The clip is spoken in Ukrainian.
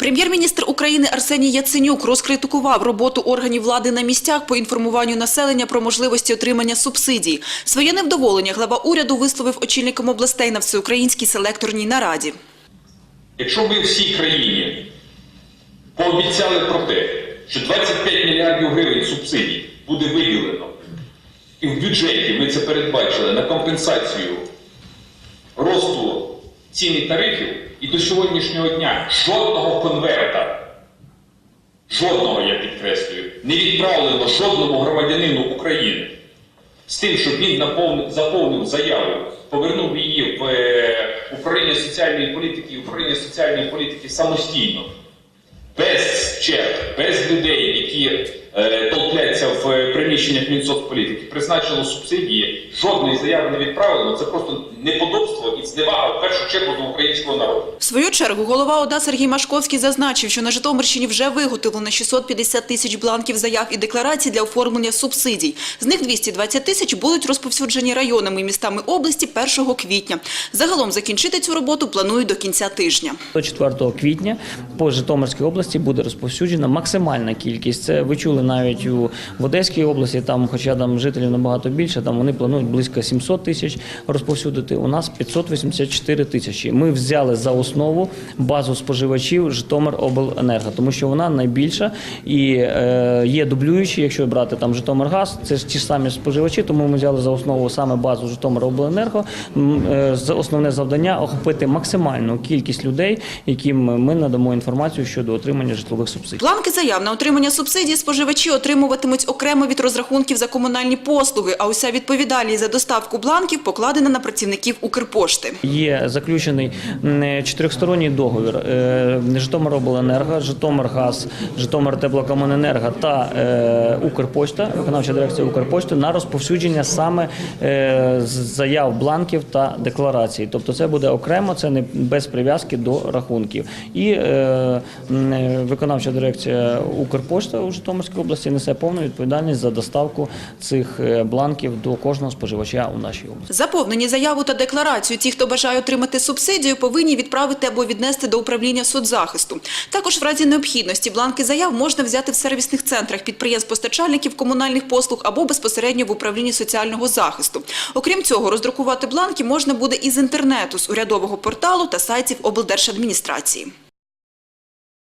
Прем'єр-міністр України Арсеній Яценюк розкритикував роботу органів влади на місцях по інформуванню населення про можливості отримання субсидій. Своє невдоволення глава уряду висловив очільникам областей на всеукраїнській селекторній нараді. Якщо ми всій країні пообіцяли про те, що 25 мільярдів гривень субсидій буде виділено, і в бюджеті ми це передбачили на компенсацію росту цін і тарифів, і до сьогоднішнього дня жодного конверта, жодного, я підкреслюю, не відправлено жодному громадянину України. З тим, щоб він заповнив заяву, повернув її в е, управління соціальної політики і управління соціальної політики самостійно, без черг, без людей, які толпляться в е, приміщеннях Мінсоцполітики, призначено субсидії, жодної заяви не відправлено. Це просто неподобство і зневага в першу чергу до українського народу. В свою чергу голова ОДА Сергій Машковський зазначив, що на Житомирщині вже виготовлено 650 тисяч бланків заяв і декларацій для оформлення субсидій. З них 220 тисяч будуть розповсюджені районами і містами області 1 квітня. Загалом закінчити цю роботу планують до кінця тижня. До 4 квітня по Житомирській області буде розповсюджена максимальна кількість. Це ви чули навіть у в Одеській області, там, хоча там жителів набагато більше, там вони планують близько 700 тисяч розповсюдити. У нас 584 тисячі. Ми взяли за основу базу споживачів Житомиробленерго, тому що вона найбільша і е, є дублюючі, якщо брати там Житомиргаз, це ж ті ж самі споживачі, тому ми взяли за основу саме базу Житомиробленерго. Е, Основне завдання охопити максимальну кількість людей, яким ми надамо інформацію щодо отримання житлових субсидій. Бланки заяв на отримання субсидій споживачі отримуватимуть окремо від розрахунків за комунальні послуги, а уся відповідальність за доставку бланків покладена на працівників Укрпошти. Є заключений м, чотирьохсторонній договір е, Житомиробленерго, Житомиргаз, Житомиртеплокомуненерго та е, Укрпошта, виконавча дирекція Укрпошти на розповсюдження саме е, заяв бланків та декларацій. Тобто це буде окремо, це не без прив'язки до рахунків. І виконавча дирекція Укрпошта у Житомирській області несе повну відповідальність за доставку цих е, бланків до кожного споживача у нашій області. Заповнені заяву та декларацію ті, хто бажає отримати субсидію, повинні відправити або віднести до управління соцзахисту. Також в разі необхідності бланки заяв можна взяти в сервісних центрах підприємств-постачальників комунальних послуг або безпосередньо в управлінні соціального захисту. Окрім цього, роздрукувати бланки можна буде із інтернету, з урядового порталу та сайтів облдержадміністрації.